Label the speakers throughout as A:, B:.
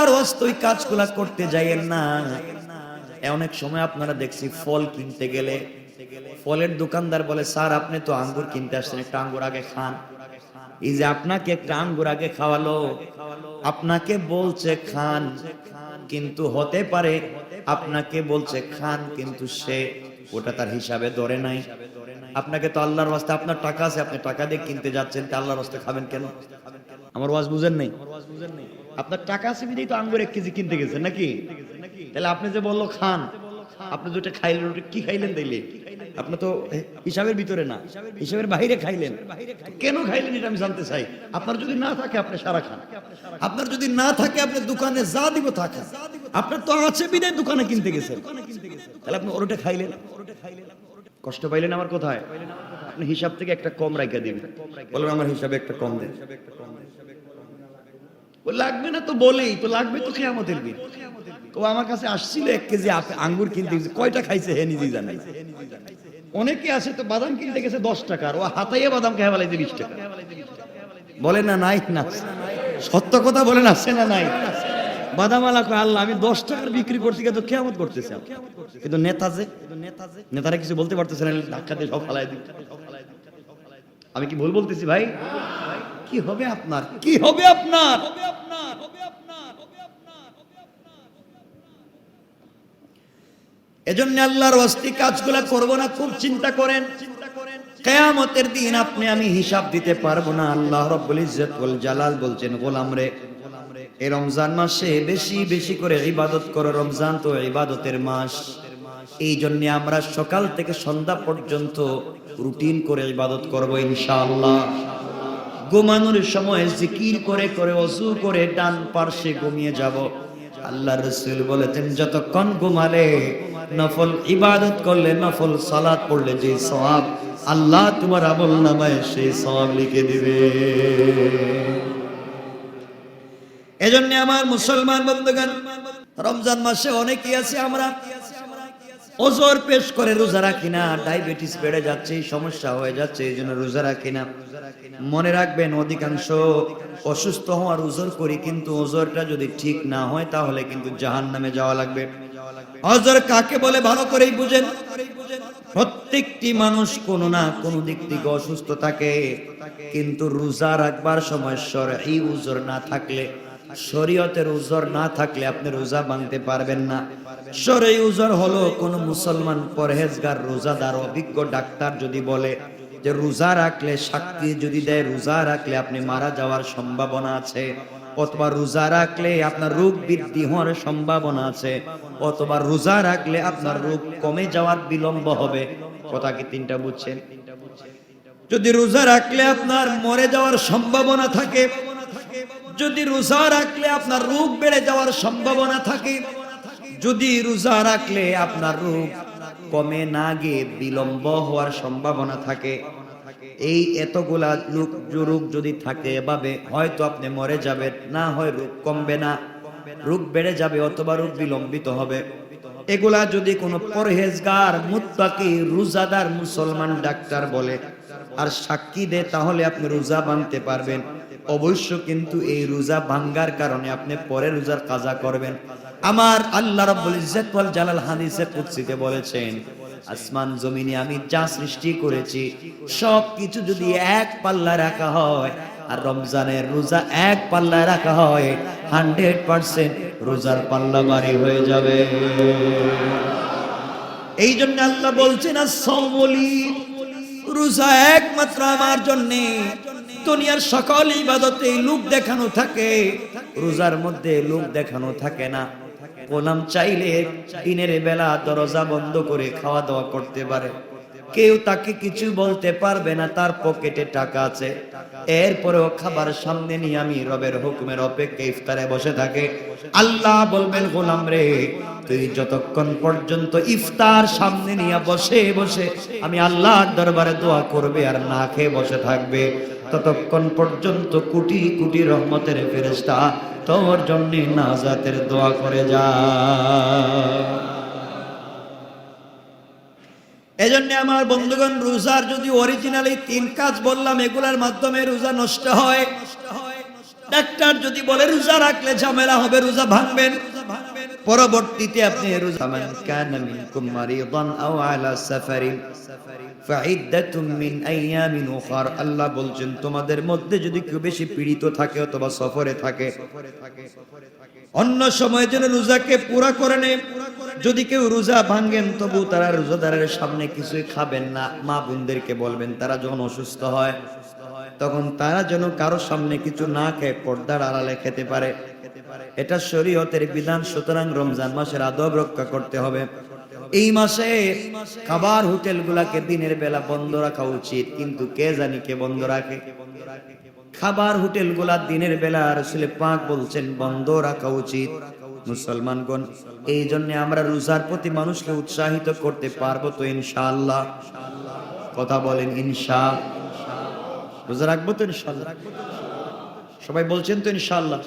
A: আল্লাহর কাজগুলা করতে যাইয়েন না। অনেক সময় আপনারা দেখছি ফল কিনতে গেলে, ফলের দোকানদার বলে, স্যার, আপনি তো আঙ্গুর কিনতে আসছেন, একটা আঙ্গুর আগে খান। এই যে আপনাকে একটা আঙ্গুর আগে খাওয়ালো, আপনাকে বলছে খান, কিন্তু হতে পারে আপনাকে বলছে খান, কিন্তু সে ওটা তার হিসাবে ধরে নাই। আপনাকে তো আল্লাহর ওয়াস্তে, আপনার টাকা আছে, আপনি টাকা দিয়ে কিনতে যাচ্ছেন, তা আল্লাহর ওয়াস্তে খাবেন কেন? আমার ওয়াজ বুঝেন নাই? আপনার টাকা আছে বিদেই তো আঙ্গুর এক কেজি কিনতে গেছেন নাকি? তাহলে আপনি যে বলল খান, আপনি যেটা খাইলেন কি খাইলেন তাইলে? আপনি তো হিসাবের ভিতরে না, হিসাবের বাইরে খাইলেন। কেন খাইলেন এটা আমি জানতে চাই। আপনার যদি না থাকে, আপনি সারা খান। আপনার যদি না থাকে, আপনি দোকানে যা দিব থাকে আপনার তো আছে বিদায় দোকানে কিনতে গেছেন। তাহলে আপনি ওটা খাইলেন। কষ্ট পাইলেন আমার কোথায়। আপনি হিসাব থেকে একটা কম রাখা দিবেন। বলবেন আমার হিসাবে একটা কম দেন। ও লাগবে না তো বলেই, তো লাগবে তো কেয়ামতের দিন। ও আমার কাছে আসছিল এক কেজি আঙ্গুর কিনতে কয়টা খাইছে হে নিজেই জানে অনেকে আছে তো বাদাম কিনতে গেছে দশ টাকার ও হাতাইয়ে বাদাম খেয়ে বিশ টাকা। বলে না, নাই না। সত্য কথা বলেন আসছে না, নাই। বাদামালা কয়, আল্লাহ, আমি দশ টাকার বিক্রি করছি, কিন্তু তো কেমন করতেছে কিন্তু নেতা যে, নেতারা কিছু বলতে পারতেছে না, ধাক্কা দিয়ে সব ফালাই দিই আমি কি ভুল বলতেছি ভাই? কি হবে আপনার? কি হবে আপনার? এজন্য আল্লাহর অস্তি কাজগুলা করব না, খুব চিন্তা করেন। কেয়ামতের দিন আপনি আমি হিসাব দিতে পারব না। আল্লাহ রব্বুল ইজ্জত ওয়াল জালাল বলছেন, গোলাম রে এই রমজান মাসে বেশি বেশি করে ইবাদত করো। রমজান তো ইবাদতের মাস। এই জন্য আমরা সকাল থেকে সন্ধ্যা পর্যন্ত রুটিন করে ইবাদত করব ইনশাআল্লাহ। ঘুমানোর সময় জিকির করে করে অজু করে ডান পার্শ্বে ঘুমিয়ে যাব। আল্লাহ রসুল বলেছেন, যতক্ষণ ঘুমালে নফল ইবাদত করলে, নফল সালাত পড়লে যে সওয়াব আল্লাহ তোমার আমল নামায় সেই সওয়াব লিখে দিবে। এজন্য আমার মুসলমান বন্ধুগণ, রমজান মাসে অনেকেই আছে, আমরা ওজোর পেশ করে রোজা রাখি না, ডায়াবেটিস বেড়ে যাচ্ছে, সমস্যা হয়ে যাচ্ছে এই জন্য রোজা রাখি না। মনে রাখবেন, অধিকাংশ অসুস্থ হওয়ার ওজোর করি, কিন্তু ওজোরটা যদি ঠিক না হয়, তাহলে কিন্তু জাহান নামে যাওয়া লাগবে। অজর কাকে বলে? ভালো করেই বুঝেন। প্রত্যেকটি মানুষ কোনো না কোনো দিক থেকে অসুস্থ থাকে, কিন্তু রোজা রাখবার সময় এই উজোর না থাকলে শরীয়তের উজর না থাকলে আপনি রোজা ভাঙতে পারবেন না। সরে উজর হলো কোন মুসলমান পরহেজগার, রোজাদার, অভিজ্ঞ ডাক্তার যদি বলে যে রোজা রাখলে সাক্ষী যদি দেয়, রোজা রাখলে আপনি মারা যাওয়ার সম্ভাবনা আছে, অথবা রোজা রাখলে আপনার রোগ বৃদ্ধি হওয়ার সম্ভাবনা আছে, অথবা রোজা রাখলে আপনার রোগ কমে যাওয়ার বিলম্ব হবে। কথা কি তিনটা বুঝছেন? যদি রোজা রাখলে আপনার মরে যাওয়ার সম্ভাবনা থাকে যদি রোজা রাখলে আপনার রোগ বেড়ে যাওয়ার সম্ভাবনা থাকে? যদি রোজা রাখলে আপনার রোগ কমে না গিয়ে বিলম্ব হওয়ার সম্ভাবনা থাকে? এই এতগুলা লোক রোগ যদি থাকে এভাবে, হয়তো আপনি মরে যাবেন। না হয় রোগ কমবে না। রোগ বেড়ে যাবে অথবা রোগ বিলম্বিত হবে। এগুলা যদি কোনো পরহেজগার, মুত্তাকি, রোজাদার মুসলমান ডাক্তার বলে, আর সাক্ষী দেয়, তাহলে আপনি রোজা বানতে পারবেন। অবশ্য কিন্তু এই রোজা ভাঙ্গার কারণে আপনি পরে রোজার কাজা করবেন। আমার আল্লাহ রাব্বুল ইজ্জত ওয়াল জালাল হাদিসে কুদসিতে বলেছেন, আসমান জমিনে আমি যা সৃষ্টি করেছি সব কিছু যদি এক পাল্লা রাখা হয়, আর রমজানের রোজা এক পাল্লা রাখা হয়, হান্ড্রেড পার্সেন্ট রোজার পাল্লা বাড়ি হয়ে যাবে। এই জন্য আল্লাহ বলছেন সৌমলি রোজা একমাত্র আমার জন্যে। দুনিয়ার সকল ইবাদতে লোক দেখানো থাকে। রোজার মধ্যে লোক দেখানো থাকে না। গোলাম চাইলে দিনের বেলা দরজা বন্ধ করে খাওয়া দাওয়া করতে পারে। কেউ তাকে কিছু বলতে পারবে না, তার পকেটে টাকা আছে। এরপরেও খাবার সামনে নিয়ে আমি রবের হুকুমের অপেক্ষা ইফতারে বসে থাকে। আল্লাহ বলবেন, গোলাম রে, তুই যতক্ষণ পর্যন্ত ইফতার সামনে নিয়ে বসে বসে আমি আল্লাহর দরবারে দোয়া করবে আর না খেয়ে বসে থাকবে। ততক্ষণ পর্যন্ত কোটি কোটি রহমতের ফেরেস্তা তোর জন্য নাজাতের দোয়া করে যা। এজন্য আমার বন্ধুগণ, রোজার যদি অরিজিনালি তিন কাজ বললাম, এগুলার মাধ্যমে রোজা নষ্ট হয়। ডাক্তার যদি বলে, রোজা রাখলে ঝামেলা হবে, রোজা ভাঙবেন। পরবর্তীতে আপনি রোজা কানা মিনকুম মারিদান আও আলা সাফারিন। আল্লাহ বলছেন, তোমাদের মধ্যে যদি কেউ বেশি পীড়িত থাকে অথবা সফরে থাকে, অন্য সময় যেন রোজাকে পুরা করে নেয়। যদি কেউ রোজা ভাঙ্গেন তবু তারা রোজাদারের সামনে কিছুই খাবেন না। মা বোনদেরকে বলবেন, তারা যখন অসুস্থ হয়, তখন তারা যেন কারও সামনে কিছু না খেয়ে পর্দার আড়ালে খেতে পারে। এটা শরীয়তের বিধান, সুতরাং রমজান মাসের আদব রক্ষা করতে হবে। এই মাসে খাবার হোটেল গুলাকে দিনের বেলা বন্ধ রাখা উচিত, কিন্তু কে জানি কে বন্ধ রাখে। খাবার হোটেলগুলা দিনের বেলা রসুল পাক বলছেন, বন্ধ রাখা উচিত। মুসলমানগণ, এই জন্য আমরা রোজার প্রতি মানুষকে উৎসাহিত করতে পারব তো ইনশাআল্লাহ। কথা বলেন ইনশা রোজা রাখব তো ইনশাআল্লাহ? সবাই বলছেন তো ইনশাআল্লাহ?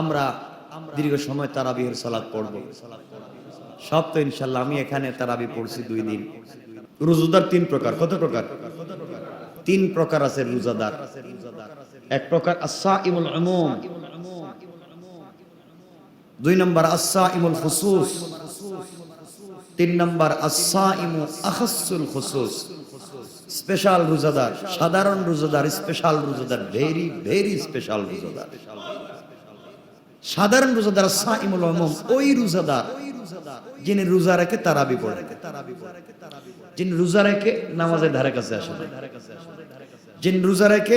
A: আমরা দীর্ঘ সময় তারাবিহের সালাত পড়ব। সব তো ইনশাল্লাহ আমি এখানে তারাবি পড়ছি দুই দিন। রোজাদার তিন প্রকার। কত প্রকার? তিন প্রকার আছে রোজাদার। এক প্রকার আসা ইমুল আমুম দুই নম্বর আসা ইমুল খুসুস। তিন নম্বর আসা ইমু আখাসুল খুসুস। স্পেশাল রোজাদার, সাধারণ রোজাদার, স্পেশাল রোজাদার, ভেরি ভেরি স্পেশাল রোজাদার। সাধারণ রোজাদার সাইমুল আমম ওই রোজাদার যিনি রোজা রেখে তারাবি পড়ে। যিনি রোজা রেখে নামাজের ধারে কাছে আসে যিনি রোজা রেখে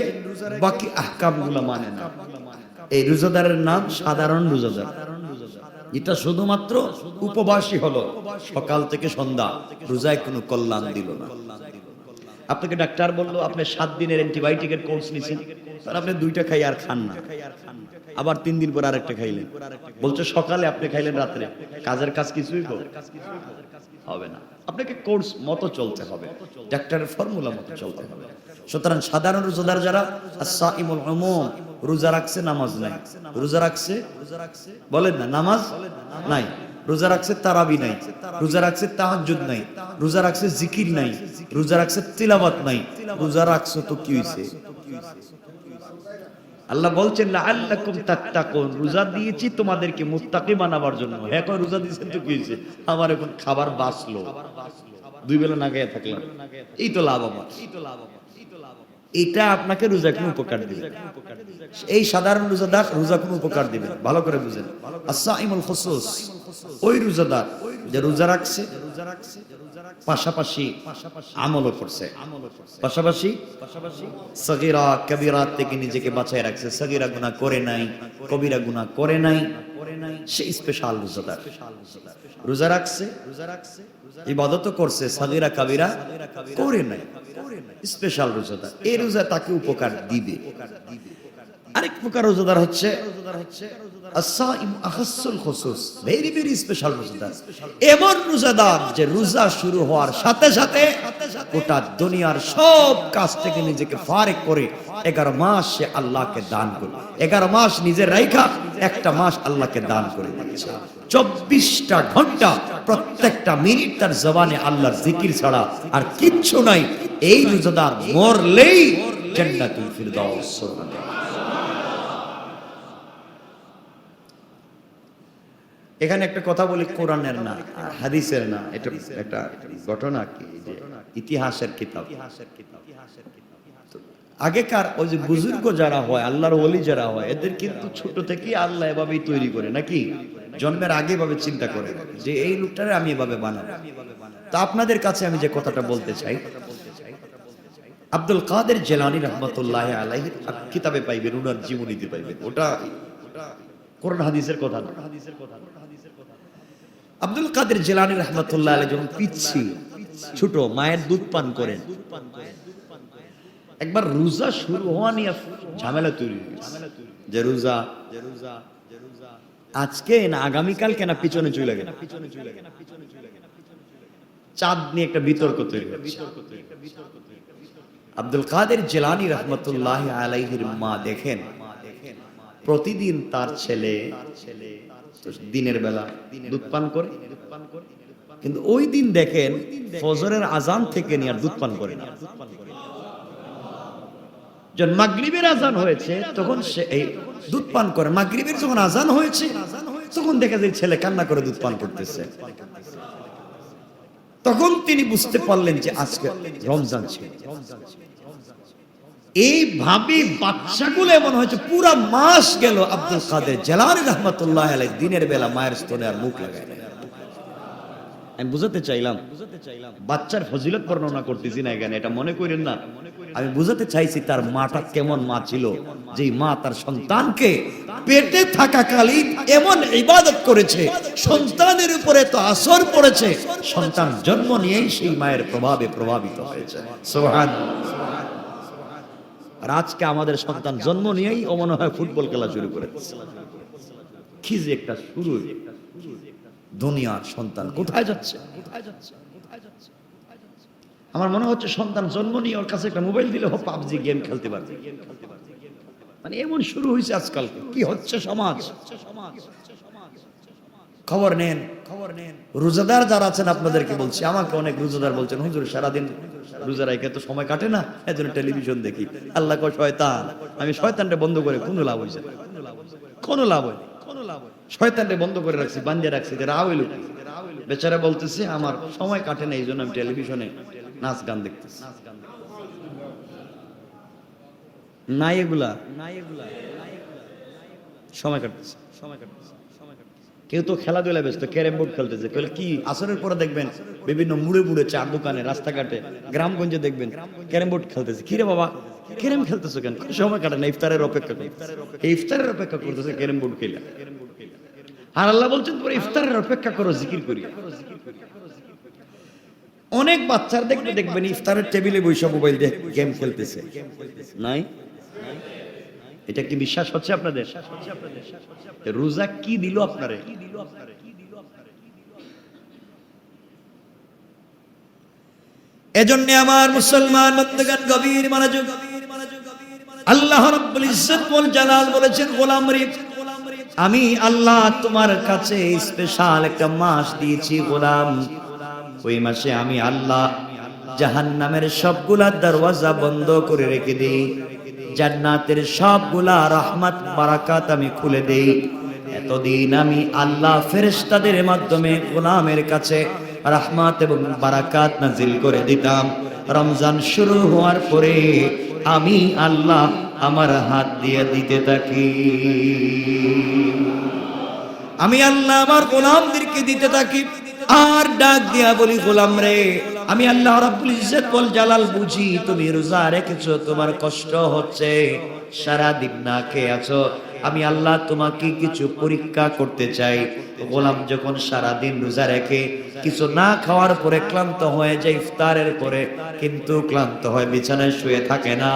A: বাকি আহকামগুলা মানে না। এই রোজাদারের নাম সাধারণ রোজাদার। এটা শুধুমাত্র উপবাসী হলো। সকাল থেকে সন্ধ্যা রোজায় কোনো কল্যাণ দিল না। আপনাকে ডাক্তার বলল, আপনি সাত দিনের অ্যান্টিবায়োটিকের কোর্স নিছেন। তার আপনি দুইটা খাই আর খান না। আবার তিন দিন পর আরেকটা খাইলেন। বলছে, সকালে আপনি খাইলেন রাত্রে। কাজের কাজ কিছুই হোক হবে না। আপনাকে কোর্স মতো চলতে হবে। ডাক্তারের ফর্মুলা মতো চলতে হবে। সুতরাং সাধারণ রোজাদার যারা সাইমুল উমুম, রোজা রাখছে, নামাজ নাই। রোজা রাখছে? বলেন না, নামাজ নাই। রোজা রাখছে, তারাবি নাই। রোজা রাখছে, তাহাজ্জুদ নাই। রোজা রাখছে, জিকির নাই। রোজা রাখছে, তিলাওয়াত নাই। রোজা রাখছো তো কি হইছে? আল্লাহ বলছেন, লাআল্লাকুম তাত্তাকুন। রোজা দিয়েছি তোমাদেরকে মুত্তাকি বানাবার জন্য। হ্যাঁ কয় রোজা দিয়েছেন? তো কি হয়েছে। আমার এখন খাবার বাঁচলো। দুই বেলা না খেয়ে থাকলাম। এই তো লাভ আমার। এটা আপনাকে রোজা কোনো উপকার দিবে এই সাধারণ রোজাদার রোজা কোনো উপকার দিবে। ভালো করে বুঝেন। আসাইমুল খুসুস। ওই রোজাদার যে রোজা রাখছে পাশাপাশি আমলও করছে। পাশাপাশি সগিরা কবিরা থেকে নিজেকে বাঁচায় রাখছে। সগিরা গুনাহ করে নাই কবিরা গুনাহ করে নাই। সে স্পেশাল রোজাদার। রোজা রাখছে রোজা রাখছে ইবাদত করছে সগিরা কবিরা করে নাই। স্পেশাল রোজাদার। এই রোজা তাকে উপকার দিবে। আরেক প্রকার রোজাদার হচ্ছে এমন রোজাদার যে রোজা শুরু হওয়ার সাথে সাথে গোটা দুনিয়ার সব কাজ থেকে নিজেকে ফারেক করে এগারো মাস সে আল্লাহকে দান করে এগারো মাস নিজের একটা মাস আল্লাহকে দান করে দিচ্ছে। চব্বিশটা ঘণ্টা প্রত্যেকটা মিনিট তার জবানে আল্লাহর জিকির ছাড়া আর কিচ্ছু নাই। এই রোজাদার মরলেই ফিরদাউস। এখানে একটা কথা বলি, কোরআনের না হাদিসের না। এটা একটা ঘটনা কি? যে ইতিহাসের কিতাব। আগেকার ওই যে বুজুর্গ যারা হয়, আল্লাহর ওলি যারা হয়, এদের কিন্তু ছোট থেকে আল্লাহ এভাবেই তৈরি করে, নাকি? জন্মের আগে এভাবে চিন্তা করে, যে এই লোকটারে আমি এভাবে বানাবো। তা আপনাদের কাছে আমি যে কথাটা বলতে চাই, আব্দুল কাদের জেলানি রহমতুল্লাহ আলাইহির কিতাবে পাইবেন, উনার জীবনীতে পাইবেন। ওটা কোরআন হাদিসের কথা না। আব্দুল কাদের জেলানি রহমতুল্লাহ আলাই যখন পিচ্ছি, ছোট, মায়ের দুধ পান করেন, একবার রোজা শুরু হওয়া নিয়ে ঝামেলা তৈরি যে রোজা, আজকে না আগামীকাল কেনা পিছনে চলে গেল। চাঁদ নিয়ে একটা বিতর্ক তৈরি আব্দুল কাদের জেলানি রহমতুল্লাহ আলাইহির মা দেখেন, প্রতিদিন তার ছেলে তো দিনের বেলা দুধ পান করে। কিন্তু ওই দিন দেখেন ফজরের আজান থেকে নিয়ে আর দুধ পান করে না। যখন মাগরিবের আজান হয়েছে তখন সে এই দুধ পান করে। মাগরিবের যখন আজান হয়েছে তখন দেখা যায় ছেলে কান্না করে দুধ পান করতেছে। তখন তিনি বুঝতে পারলেন যে আজকে রমজান ছিল। এইভাবে বাচ্চাগুলো এমন হয়েছে পুরা মাস গেল আব্দুল কাদের জেলানি রহমতুল্লাহ আলাই দিনের বেলা মায়ের স্তনে আর মুখ লাগায়। আমি বুঝাতে চাইলাম বাচ্চার ফজিলত বর্ণনা করতেছি না এখানে এটা মনে করেন না। আমি বুঝাতে চাইছি তার মাটা কেমন মা ছিল যে মা তার সন্তানকে পেটে থাকাকালীন এমন ইবাদত করেছে সন্তানের উপরে তো আসর পড়েছে সন্তান জন্ম নিয়েই সেই মায়ের প্রভাবে প্রভাবিত হয়েছে। সোহান আর আজকে আমাদের সন্তান জন্ম নিয়েই ও মনে হয় ফুটবল খেলা শুরু করে কি যে একটা শুরু। দুনিয়ার সন্তান কোথায় যাচ্ছে? আমার মনে হচ্ছে সন্তান জন্ম নিয়ে ওর কাছে একটা মোবাইল দিলে পাবজি গেম খেলতে পারবে। মানে এমন শুরু হয়েছে আজকাল কি হচ্ছে সমাজ? খবর নেন। রোজাদার যারা আছেন আপনাদেরকে বলছি, আমাকে অনেক রোজাদার বলছেন, হুজুর, সারাদিন রোজা রাখে তো সময় কাটে না, এজন্য টেলিভিশন দেখি। আল্লাহ কয়, শয়তান, আমি শয়তানটা বন্ধ করে কোনো লাভ হয়েছে কোনো লাভ হয় শয়তানটা বন্ধ করে রাখছি বান্ধে রাখছি, যে রাহ বেচারা বলতেছে, আমার সময় কাটে না এই জন্য আমি টেলিভিশনে নাচ গান দেখতেছি। নাই এগুলা নাই এগুলা সময় কাটতেছে সময় কাটতেছে। কেউ তো খেলাধুলা ব্যস্ত, ক্যারেম বোর্ড খেলতেছে। কি আসরের পরে দেখবেন বিভিন্ন মুড়ে মুড়ে চার দোকানে, রাস্তাঘাটে, গ্রামগঞ্জে দেখবেন ক্যারেম বোর্ড খেলতেছে। কিরে বাবা, ক্যারেম খেলতেছো কেন? সময় কাটে না, ইফতারের অপেক্ষা করতেছে। এই ইফতারের অপেক্ষা করতেছে ক্যারেম বোর্ড খেলে। আর আল্লাহ বলছেন, তোমরা ইফতারের অপেক্ষা করো, জিকির করি অনেক বাচ্চার দেখবে দেখবেন ইফতারের টেবিলে বসে মোবাইল দিয়ে গেম খেলতেছে। নাই? এটা কি বিশ্বাস হচ্ছে আপনাদের? রোজা কি দিল আপনারে? এজন্য আমার মুসলমান বন্ধুগণ, গভীর মনোযোগ, আল্লাহ রাব্বুল ইজ্জত ওয়াল জালাল বলেছেন, গোলাম আমি আল্লাহ তোমার কাছে স্পেশাল একটা মাস দিয়েছি, গোলাম। ওই মাসে আমি আল্লাহ জাহান্নামের সবগুলা দরওয়াজা বন্ধ করে রেখে দেই। জান্নাতের সবগুলা রহমত, বারাকাত আমি খুলে দেই। এতদিন আমি আল্লাহ ফেরেশতাদের মাধ্যমে গোলামের কাছে রহমত এবং বারাকাত নাজিল করে দিতাম। রমজান শুরু হওয়ার পরে আমি আল্লাহ আমার হাত দিয়ে দিতে থাকি। আমি আল্লাহ আমার গোলামদেরকে দিতে থাকি। আর ডাক দিয়া বলি, গোলাম রে, আমি আল্লাহ রাব্বুল ইজ্জত বল জালাল বুঝি, তুমি রোজা রেখেছো, তোমার কষ্ট হচ্ছে। সারা দিন না খেয়ে আছো, আমি আল্লাহ তোমাকে কিছু পরীক্ষা করতে চাই। গোলাম যখন সারা দিন রোজা রেখে কিছু না খাওয়ার পরে ক্লান্ত হয়ে যায় ইফতারের পরে, কিন্তু ক্লান্ত হয় বিছানায় শুয়ে থাকে না।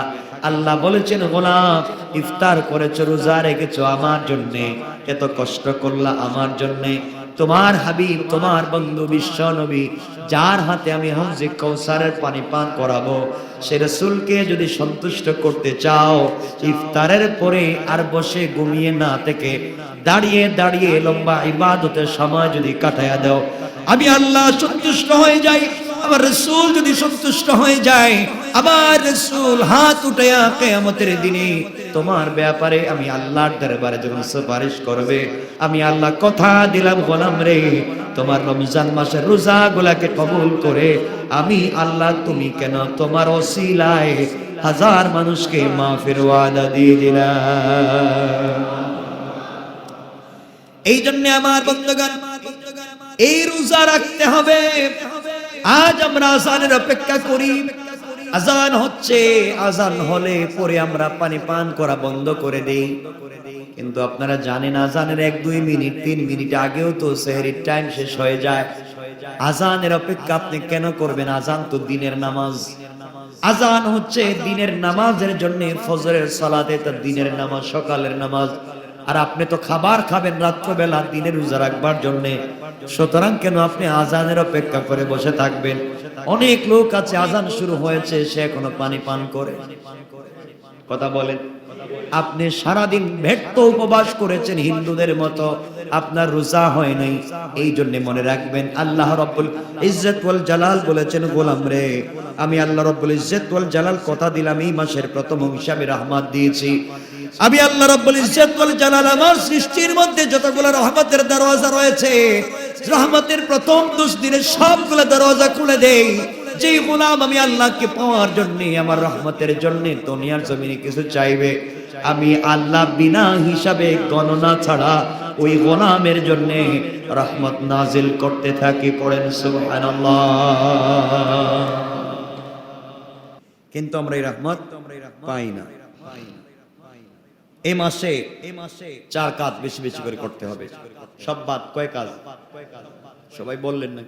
A: আল্লাহ বলেছেন, গোলাম, ইফতার করেছ, রোজা রেখেছো আমার জন্যে, এত কষ্ট করলা আমার জন্যে তোমার হাবিব, তোমার বন্ধু বিশ্ব নবী, যার হাতে আমি হাউজে কৌসারের পানি পান করাবো, সে রসুলকে যদি সন্তুষ্ট করতে চাও, ইফতারের পরে আর বসে ঘুমিয়ে না থেকে দাঁড়িয়ে দাঁড়িয়ে লম্বা ইবাদতের সময় যদি কাটায়া দাও, আমি আল্লাহ সন্তুষ্ট হয়ে যাই। আমার রসুল যদি সন্তুষ্ট হয়ে যায়, আবার রসুল হাত উঠে কেয়ামতের দিনে তোমার ব্যাপারে আমি আল্লাহর দরবারে যখন সুপারিশ করবে, আমি আল্লাহ কথা দিলাম গোলাম রে, তোমার রমজান মাসের রোজা গুলাকে কবুল করে আমি আল্লাহ তুমি কেন তোমার অসিলায় হাজার মানুষকে মাফির ওয়াদা দিয়ে দিলাম এই জন্য আমার বন্ধুগণ, এই রোজা রাখতে হবে। আজ আমরা আজানের অপেক্ষা করি। আজান হচ্ছে, আজান হলে পরে আমরা পানি পান করা বন্ধ করে দেই। কিন্তু আপনারা জানেন, আজানের এক, দুই মিনিট, তিন মিনিট আগেও তো সেহরির টাইম শেষ হয়ে যায়। আজানের অপেক্ষা আপনি কেন করবেন? আজান তো দিনের নামাজ। আজান হচ্ছে দিনের নামাজের জন্য ফজরের সালাতে তার দিনের নামাজ, সকালের নামাজ। আর আপনি তো খাবার খাবেন রাত্রবেলা দিনের রোজা রাখবার জন্য। সুতরাং কেন আপনি আজানের অপেক্ষা করে বসে থাকবেন? অনেক লোক আছে, আজান শুরু হয়েছে, সে এখনও পানি পান করে। কথা বলেন। আপনি সারাদিন ভেট্ট উপবাস করেছেন হিন্দুদের মতো, আপনার রোজা হয় নাই, এই জন্য মনে রাখবেন। আল্লাহ রব্বুল ইজ্জত ওয়াল জালাল বলেছেন, গোলাম রে, আমি আল্লাহ রব্বুল ইজ্জত ওয়াল জালাল কথা দিলাম, এই মাসের প্রথম অংশে আমি রহমত দিয়েছি। আমি আল্লাহ রব্বুল ইজ্জত ওয়াল জালাল আমার সৃষ্টির মধ্যে যতগুলো রহমতের দরওয়াজা রয়েছে, রহমতের প্রথম দশ দিনে সবগুলো দরওয়াজা খুলে দেই। যে গোলাম আমি আল্লাহকে পাওয়ার জন্য, আমার রহমতের জন্য দুনিয়ার জমিনে কিছু চাইবে, আমি আল্লাহ বিনা হিসাবে গণনা ছাড়া ওই গোলামের জন্য রহমত নাজিল করতে থাকি পড়েন, সুবহানাল্লাহ। কিন্তু আমরা এই রহমত পাই না। এই মাসে এই মাসে চার কাজ বেশি বেশি করে করতে হবে। সব বাদ, কয় কাজ? সবাই বললেন না?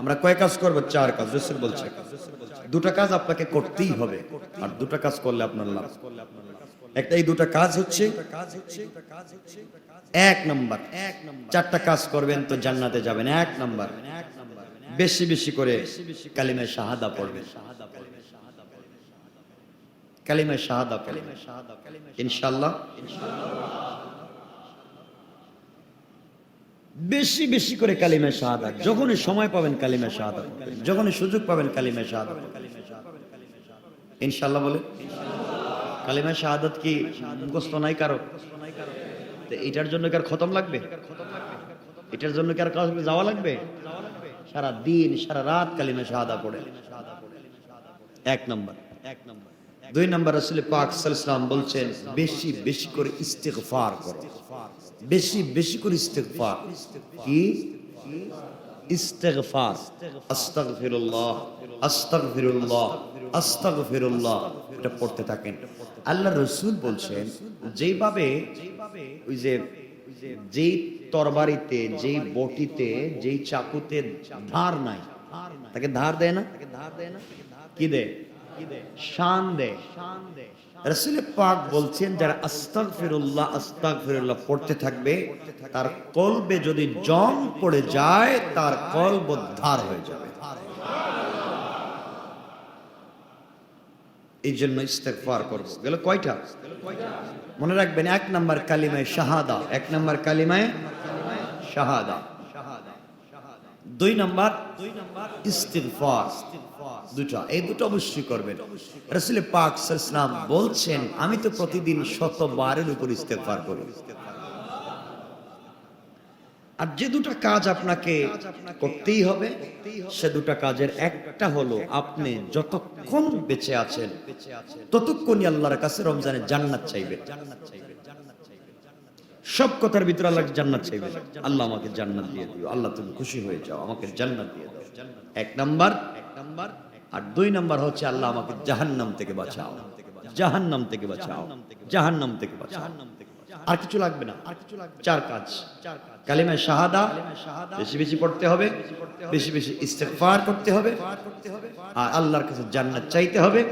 A: আমরা কয় কাজ করব? চার কাজ রসুল বলছে। দুটা কাজ আপনাকে করতেই হবে, আর দুটা কাজ করলে আপনার লাভ। একটা এই দুটা কাজ হচ্ছে, এক নম্বর। চারটা কাজ করবেন তো জান্নাতে যাবেন, এক নম্বর। বেশি বেশি করে কালিমে শাহাদা পড়বেন। কালিমে শাহাদা পড়বেন ইনশাআল্লাহ। বেশি বেশি করে কালিমে শাহাদা। যখনই সময় পাবেন কালিমে শাহাদা। যখনই সুযোগ পাবেন কালিমে শাহাদা পড়বেন। ইনশাআল্লাহ বলে কালিমা শাহাদাত কি মুখস্থ নাই কারও? তো এটার জন্য কি আর খতম লাগবে? এটার জন্য কি আর যাওয়া লাগবে? সারা দিন, সারা রাত কালিমা শাহাদা পড়ে। এক নম্বর এক নম্বর। দুই নম্বর আসলে পাক সাল্লাম বলছেন, বেশি বেশি করে ইস্তেগফার করো। বেশি বেশি করে ইস্তেগফার। কি? ইস্তেগফার। আস্তাগফিরুল্লাহ আস্তাগফিরুল্লাহ আস্তাগফিরুল্লাহ। এটা পড়তে থাকেন। আল্লাহ রসুল বলছেন, যেইভাবে, ওই যে, যেই তরবারিতে, যেই বটিতে, যেই চাকুতে ধার নাই, তাকে ধার দেয় না? কি দেয়? পাক বলছেন, যারা আস্তাক ফিরুল্লাহ আস্তাক ফিরুল্লাহ পড়তে থাকবে, তার কলবে যদি পড়ে যায়, তার হয়ে যাবে। এই জন্য ইস্তেগফার করব। গেল কয়টা? মনে রাখবেন, এক নাম্বার কালিমায় শাহাদা, এক নাম্বার কালিমায় শাহাদা। দুই নাম্বার দুটা এই দুটো অবশ্যই করবেন। পাক বলছেন, আমি তো প্রতিদিন শতবারের উপর ইস্তেগফার করি। আর যে দুটো কাজ আপনাকে করতেই হবে, সে দুটো কাজের একটা হলো আপনি যতক্ষণ বেঁচে আছেন, ততক্ষণই আল্লাহর কাছে রমজানের জান্নাত চাইবেন। সব কথার ভিতরে আল্লাহ জান্নাত চাইবেন আল্লাহ আমাকে জান্নাত দিয়ে দিও। আল্লাহ তুমি খুশি হয়ে যাও, আমাকে জান্নাত দিয়ে দাও। এক নাম্বার এক নাম্বার আর দুই নাম্বার হচ্ছে আল্লাহ আমাকে জাহান্নাম থেকে বাঁচাও। জাহান্নাম থেকে বাঁচাও। জাহান্নাম থেকে বাঁচাও। আর কিছু লাগবে না। আর কিছু লাগবে চার কাজ। কালিমা শাহাদা, বেশি বেশি পড়তে হবে। বেশি বেশি ইস্তেগফার করতে হবে। আর আল্লাহর কাছে জান্নাত চাইতে হবে।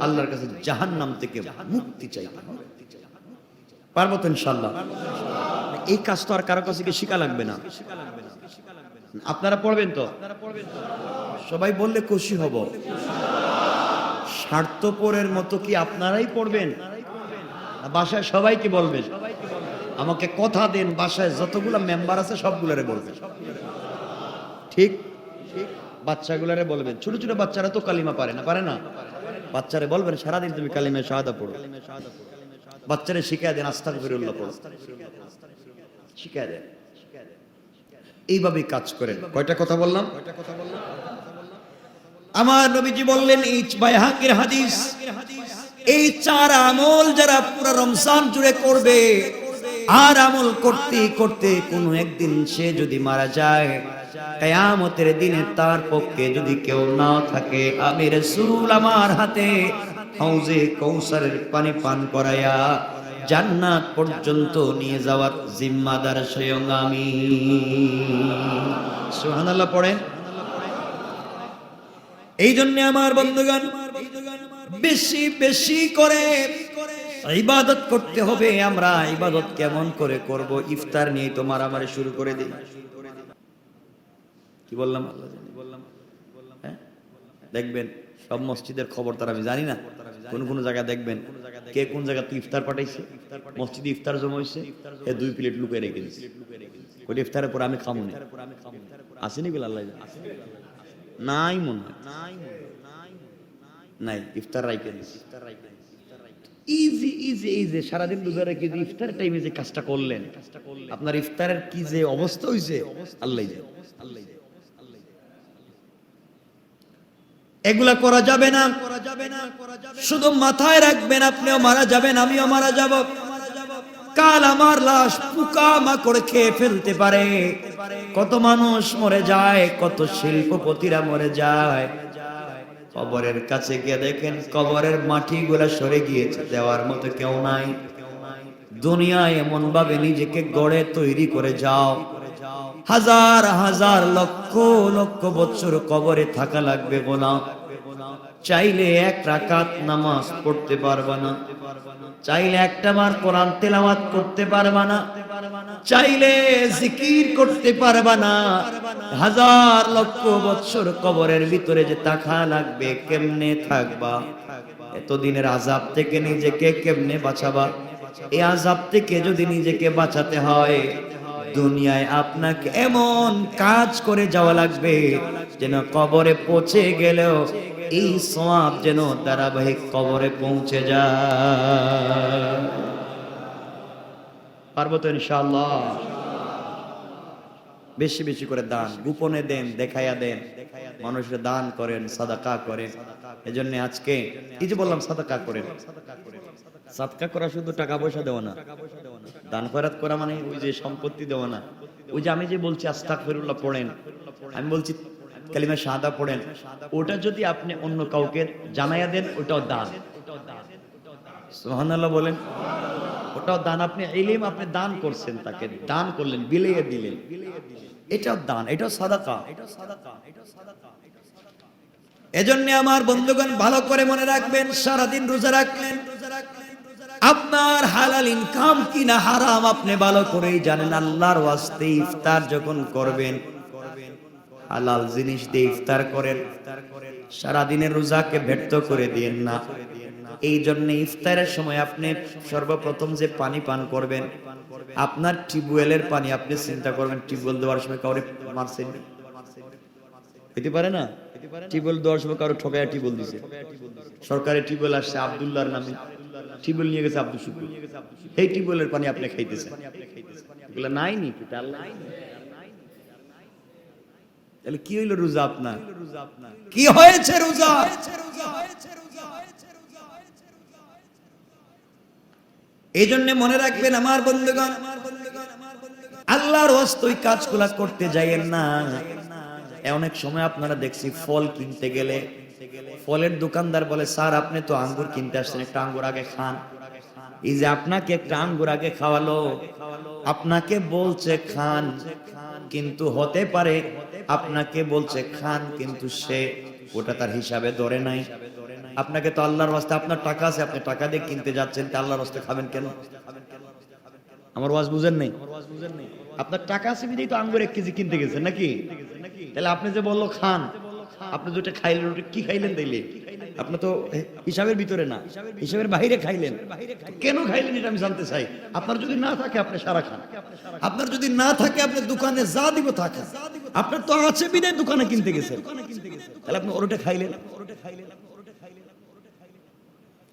A: আল্লাহর কাছে জাহান্নাম থেকে মুক্তি চাইতে হবে। পারব তো ইনশাল্লাহ এই কাজ তো আর কারও কাছে শিখা লাগবে না? আপনারা পড়বেন তো? সবাই বললে খুশি হব। স্বার্থপরের মতো কি আপনারাই পড়বেন? বাসায় সবাই কি বলবেন। আমাকে কথা দেন বাসায় যতগুলো মেম্বার আছে সবগুলারে বলবেন। ঠিক? ঠিক বাচ্চাগুলারে বলবেন। ছোট ছোট বাচ্চারা তো কালিমা পারে না পারে না? বাচ্চারে বলবেন সারাদিন তুমি কালিমা শাহাদা পড়ো। বাচ্চারে শিখায় দেন আস্তাক ফিরুল্লাহ পড়ো। শিখায় দেন। এইভাবেই কাজ করেন। কয়টা কথা বললাম? আমার নবীজি বললেন এই বাইহাকের হাদিস, এই চার আমল যারা পুরো রমজান জুড়ে করবে, আর আমল করতে করতে কোনো একদিন সে যদি মারা যায়, কেয়ামতের দিনে তার পক্ষে যদি কেউ না থাকে, আমি রসুল আমার হাতে হাউজে কৌসারের পানি পান করায়া জান্নাত পর্যন্ত নিয়ে যাওয়ার জিম্মাদার স্বয়ং আমি। সুবহানাল্লাহ, পড়েন। এই জন্য আমার বন্ধুগণ, বেশি বেশি করে ইবাদত করতে হবে। আমরা ইবাদত কেমন করে করব? ইফতার নিয়ে তো মারামারি শুরু করে দিই। কি বললাম? আল্লাহ হ্যাঁ? দেখবেন। সব মসজিদের খবর তার আমি জানি না। কোন কোন জায়গায় দেখবেন, কে কোন জায়গাতে ইফতার পাঠাইছে, মসজিদে ইফতার জমা হয়েছে এ দুই প্লেট লুকে রেখে দিচ্ছে ওই ইফতারের পর আমি খামো না। আসেনি গুলো আল্লাহ? নাই মনে হয়। নাই, ইফতার রাইকে দিচ্ছে ইজি ইজি যে সারাদিন রোজা রেখে যে ইফতার টাইমে যে কাজটা করলেন, আপনার ইফতারের কি যে অবস্থা হয়েছে আল্লাহ আল্লাহ এগুলা করা যাবে না। শুধু মাথায় রাখবেন, আপনিও মারা যাবেন, আমিও মারা যাব। কাল আমার লাশ পোকা মাকড় খেয়ে ফেলতে পারে। কত মানুষ মরে যায়, কত শিল্পপতিরা মরে যায়। কবরের কাছে গিয়ে দেখেন, কবরের মাটি গুলা সরে গিয়েছে, দেওয়ার মতো কেউ নাই। দুনিয়ায় এমন ভাবে নিজেকে গড়ে তৈরি করে যাও। হাজার হাজার লক্ষ লক্ষ বছর কবরে থাকা লাগবে গোলাম চাইলে এক রাকাত নামাজ পড়তে পারবা না। চাইলে একটা বার কোরআন তেলাওয়াত করতে পারবা না। চাইলে জিকির করতে পারবা না। হাজার লক্ষ বছর কবরের ভিতরে যে তাকা লাগবে, কেমনে থাকবা? এতদিনের আজাব থেকে নিজেকে কেমনে বাঁচাবা? এই আজাব থেকে যদি নিজেকে বাঁচাতে হয় দুনিয়ায় আপনাকে এমন কাজ করে যাওয়া লাগবে যেন কবরে পৌঁছে গেলেও এই সওয়াব যেন ধারাবাহিক কবরে পৌঁছে যায়। পারব তো ইনশাআল্লাহ? বেশি বেশি করে দান, গোপনে দেন, দেখাইয়া দেন। মানুষের দান করেন, সাদাকা করেন। এজন্য আজকে, এই যে বললাম, সাদাকা করেন। সাদকা করা শুধু টাকা পয়সা দেওয়া না। দান খয়রাত করা মানে ওই যে সম্পত্তি দেওয়া না। ওই যে আমি যে বলছি আস্তাক ফিরুল্লাহ পড়েন, আমি বলছি কালিমা সাদা পড়েন, ওটা যদি আপনি অন্য কাউকে জানাইয়া দেন, ওটাও দান। সুবহানাল্লাহ বলেন। ওটাও দান। আপনি ইলিম, আপনি দান করছেন তাকে, দান করলেন, বিলিয়ে দিলেন। এটাও দান এটাও সাদাকা এটাও সাদাকা এটাও সাদাকা। এজন্য আমার বন্ধুগণ ভালো করে মনে রাখবেন, সারাদিন রোজা রাখলেন। আপনার হালাল ইনকাম কিনা হারাম আপনি ভালো করেই জানেন, আল্লাহর ওয়াস্তে ইফতার যখন করবেন, হালাল জিনিস দিয়ে ইফতার করেন, সারাদিনের রোজাকে ব্যর্থ করে দিয়েন না। এই জন্য ইফতারের সময় আপনি সর্বপ্রথম যে পানি পান করবেন, আপনার টিউবওয়েলের পানি আপনি চিন্তা করবেন, টিউবওয়েল দেওয়ার সময় কাউরে মারছেন? হইতে পারে না? টিউবওয়েল দেওয়ার সময় কারও ঠকায় টিউবওয়েল দিছে। সরকারি টিউবওয়েল আসছে, আব্দুল্লাহর নামে। টিউবওয়েল নিয়ে গেছে আব্দুল শুকুর। এই টিউবওয়েলের পানি আপনি খাইতেছেন। এগুলো নাই নি তাহলে কি হইল রোজা আপনার? কি হয়েছে রোজা? এই জন্য মনে রাখবেন আমার বন্ধুগণ, আল্লাহর ওই কাজগুলা করতে যাইয়েন না। অনেক সময় আপনারা দেখছি ফল কিনতে গেলে ফলের দোকানদার বলে, স্যার, আপনি তো আঙ্গুর কিনতে আসছেন, একটা আঙ্গুর আগে খান। এই যে আপনাকে একটা আঙ্গুর আগে খাওয়ালো, আপনাকে বলছে খান, কিন্তু হতে পারে আপনাকে বলছে খান, কিন্তু সে ওটা তার হিসাবে ধরে নাই। আপনাকে তো আল্লাহর ওয়াস্তে আপনার টাকা আছে, আপনি টাকা দিয়ে কিনতে যাচ্ছেন, তা আল্লাহর ওয়াস্তে খাবেন কেন? আমার ওয়াজ বুঝেন নাই? আপনার টাকা আছে বিদেই তো আঙ্গুর এক কেজি কিনতে গেছেন নাকি? তাহলে আপনি যে বলল খান আপনি দুটো খাইলেন ওটা কি খাইলেন তাইলে? আপনি তো হিসাবের ভিতরে না, হিসাবের বাইরে খাইলেন। কেন খাইলেন এটা আমি জানতে চাই। আপনার যদি না থাকে, আপনি সারা খান। আপনার যদি না থাকে, আপনি দোকানে যা দিব থাকে আপনার তো আছে বিদায় দোকানে কিনতে গেছেন তাহলে আপনি ওরটা খাইলেন।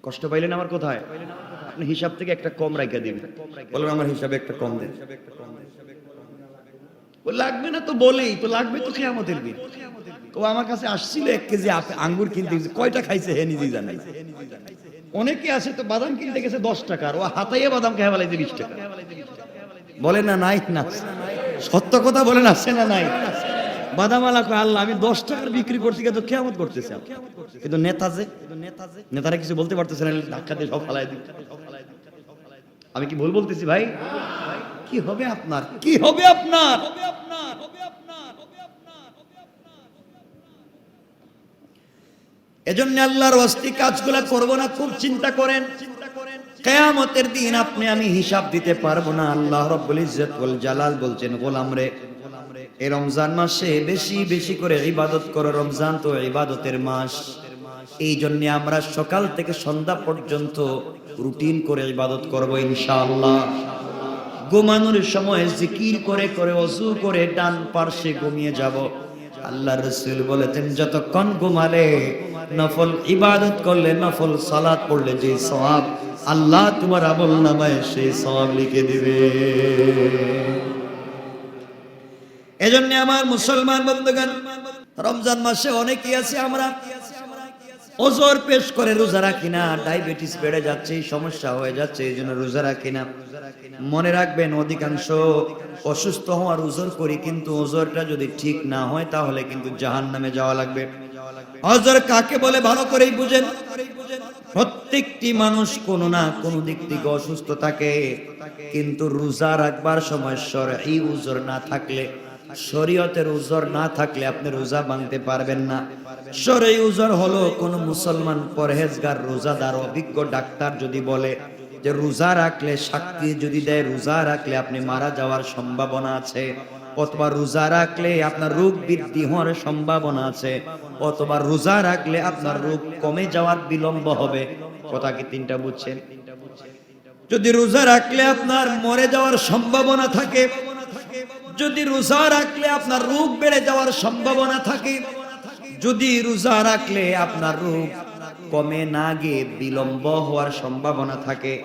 A: কষ্ট পাইলেন আমার কোথায়? আপনি হিসাব থেকে একটা কম রাখা দিবেন। বলবেন আমার হিসাবে একটা কম দেন। ও লাগবে না তো বলেই, তো লাগবে তো কেয়ামতের দিন। ও আমার কাছে আসছিল এক কেজি আঙ্গুর কিনতে কয়টা খাইছে হে নিজেই জানে। অনেকে আছে তো বাদাম কিনতে গেছে দশ টাকার ও হাতাইয়ে বাদাম খেয়ে ফেলাইছে বিশ টাকা। বলে না, নাই না। সত্য কথা বলে না আছে না, নাই। বাদামালা কয়, আল্লাহ, আমি দশ টাকার বিক্রি করছি, কিন্তু কেমন করতেছে কিন্তু নেতা যে নেতারা কিছু বলতে পারতেছে না ধাক্কা দিয়ে সব ফালাই দিই আমি কি ভুল বলতেছি ভাই? কি হবে আপনার? কি হবে আপনার? এজন্য আল্লাহর অস্তি কাজগুলা করব না, খুব চিন্তা করেন। কেয়ামতের দিন আপনি আমি হিসাব দিতে পারব না। আল্লাহ রব্বুল ইজ্জত ওয়াল জালাল বলছেন, গোলাম রে এই রমজান মাসে বেশি বেশি করে ইবাদত করো। রমজান তো ইবাদতের মাস। এই জন্য আমরা সকাল থেকে সন্ধ্যা পর্যন্ত রুটিন করে ইবাদত করব ইনশাআল্লাহ। ঘুমানোর সময় জিকির করে করে অজু করে ডান পার্শ্বে ঘুমিয়ে যাব। আল্লাহ রসুল বলেছেন, যতক্ষণ ঘুমালে নফল ইবাদত করলে, নফল সালাত পড়লে যে সব আল্লাহ তোমার আমল নামায়, সেই সব লিখে দিবে। এজন্য আমার মুসলমান বন্ধুগণ, রমজান মাসে অনেকেই আছে, আমরা ওজোর পেশ করে রোজা রাখি না, ডায়াবেটিস বেড়ে যাচ্ছে সমস্যা হয়ে যাচ্ছে, এই জন্য রোজা রাখি না। মনে রাখবেন, অধিকাংশ অসুস্থ হওয়ার ওজোর করি, কিন্তু ওজোরটা যদি ঠিক না হয়, তাহলে কিন্তু জাহান নামে যাওয়া লাগবে। অজর কাকে বলে? ভালো করেই বুঝেন। প্রত্যেকটি মানুষ কোনো না কোনো দিক থেকে অসুস্থ থাকে, কিন্তু রোজা রাখবার সময় সর এই না থাকলে শরীয়তের উজর না থাকলে আপনি রোজা ভাঙতে পারবেন না। সরই উজর হলো কোন মুসলমান পরহেজগার, রোজাদার, অভিজ্ঞ ডাক্তার যদি বলে যে রোজা রাখলে সাক্ষী যদি দেয়, রোজা রাখলে আপনি মারা যাওয়ার সম্ভাবনা আছে। অথবা রোজা রাখলে আপনার রোগ বৃদ্ধি হওয়ার সম্ভাবনা আছে। অথবা রোজা রাখলে আপনার রোগ কমে যাওয়ার বিলম্ব হবে। কথা কি তিনটা বুঝছেন? যদি রোজা রাখলে আপনার মরে যাওয়ার সম্ভাবনা থাকে যদি রোজা রাখলে আপনার রোগ বেড়ে যাওয়ার সম্ভাবনা থাকে? যদি রোজা রাখলে আপনার রোগ কমে না গিয়ে বিলম্ব হওয়ার সম্ভাবনা থাকে?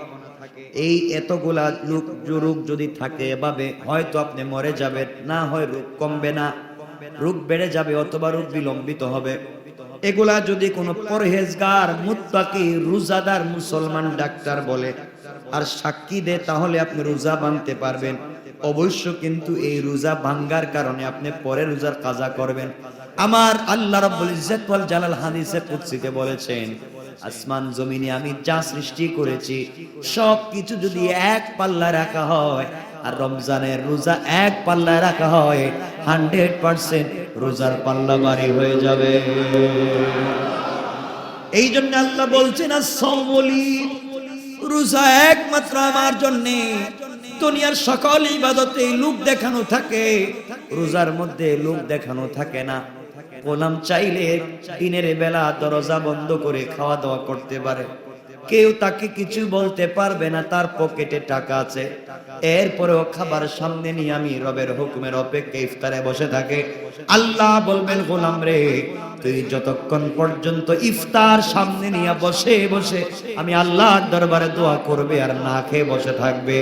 A: এই এতগুলা লোক রোগ যদি থাকে এভাবে, হয়তো আপনি মরে যাবেন। না হয় রোগ কমবে না। রোগ বেড়ে যাবে অথবা রোগ বিলম্বিত হবে। এগুলা যদি কোনো পরহেজগার, মুত্তাকি, রোজাদার মুসলমান ডাক্তার বলে, আর সাক্ষী দেয়, তাহলে আপনি রোজা ভাঙতে পারবেন। অবশ্য কিন্তু এই রোজা ভাঙ্গার কারণে আপনি পরে রোজার কাজা করবেন। আমার আল্লাহ রাব্বুল ইজ্জত ওয়াল জালাল হাদিসে কুদসিতে বলেছেন, আসমান জমিনে আমি যা সৃষ্টি করেছি সব কিছু যদি এক পাল্লা রাখা হয়, আর রমজানের রোজা এক পাল্লা রাখা হয়, হান্ড্রেড পার্সেন্ট রোজার পাল্লা বাড়ি হয়ে যাবে। এই জন্য আল্লাহ বলছেন সমলি রোজা একমাত্র আমার জন্যে। দুনিয়ার সকল ইবাদতে লোক দেখানো থাকে। রোজার মধ্যে লোক দেখানো থাকে না। গোলাম চাইলে দিনের বেলা দরজা বন্ধ করে খাওয়া দাওয়া করতে পারে। কেউ তাকে কিছু বলতে পারবে না, তার পকেটে টাকা আছে। এরপরেও খাবার সামনে নিয়ে আমি রবের হুকুমের অপেক্ষা ইফতারে বসে থাকে। আল্লাহ বলবেন, গোলাম রে, তুই যতক্ষণ পর্যন্ত ইফতার সামনে নিয়ে বসে বসে আমি আল্লাহর দরবারে দোয়া করবে আর না খেয়ে বসে থাকবে।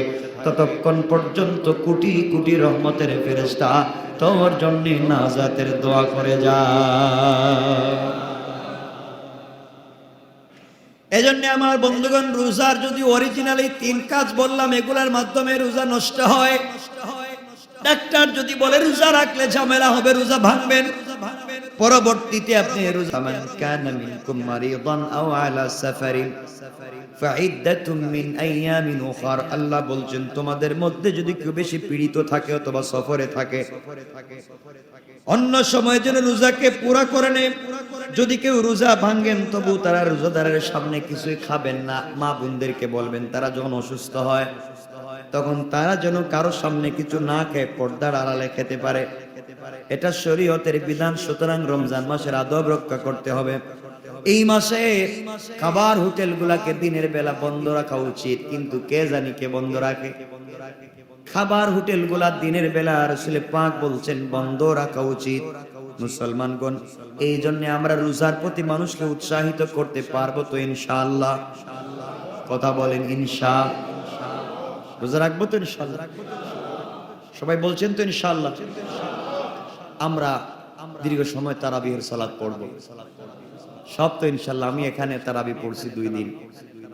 A: ততক্ষণ পর্যন্ত কোটি কোটি রহমতের ফেরেস্তা তোর জন্য নাজাতের দোয়া করে যা। এজন্য আমার বন্ধুগণ, রোজার যদি অরিজিনালি তিন কাজ বললাম, এগুলার মাধ্যমে রোজা নষ্ট হয়। ডাক্তার যদি বলে, রোজা রাখলে ঝামেলা হবে, রোজা ভাঙবেন। পরবর্তীতে আপনি রোজা আল্লাহ বলছেন, তোমাদের মধ্যে যদি কেউ বেশি পীড়িত থাকে অথবা সফরে থাকে, অন্য রোজাকে পুরা করে যদি কেউ রোজা ভাঙ্গেন তবু তারা রোজাদারের সামনে কিছুই খাবেন না। মা বোনদেরকে বলবেন, তারা যখন অসুস্থ হয়, তখন তারা যেন কারও সামনে কিছু না খেয়ে পর্দার আড়ালে খেতে পারে। এটা শরীয়তের বিধান, সুতরাং রমজান মাসের আদব রক্ষা করতে হবে। এই মাসে খাবার হোটেল গুলাকে দিনের বেলা বন্ধ রাখা উচিত, কিন্তু কে জানি কে বন্ধ রাখে। খাবার হোটেলগুলা দিনের বেলা রসুলে পাক বলছেন বন্ধ রাখা উচিত। মুসলমানগণ, এই জন্য আমরা রোজার প্রতি মানুষকে উৎসাহিত করতে পারব তো ইনশাআল্লাহ। কথা বলেন, ইনশা। রোজা রাখব তো ইনশাআল্লাহ? সবাই বলছেন তো ইনশাআল্লাহ? আমরা দীর্ঘ সময় তারাবিহের সালাত পড়ব। সব তো ইনশাল্লাহ আমি এখানে তারাবি পড়ছি দুই দিন।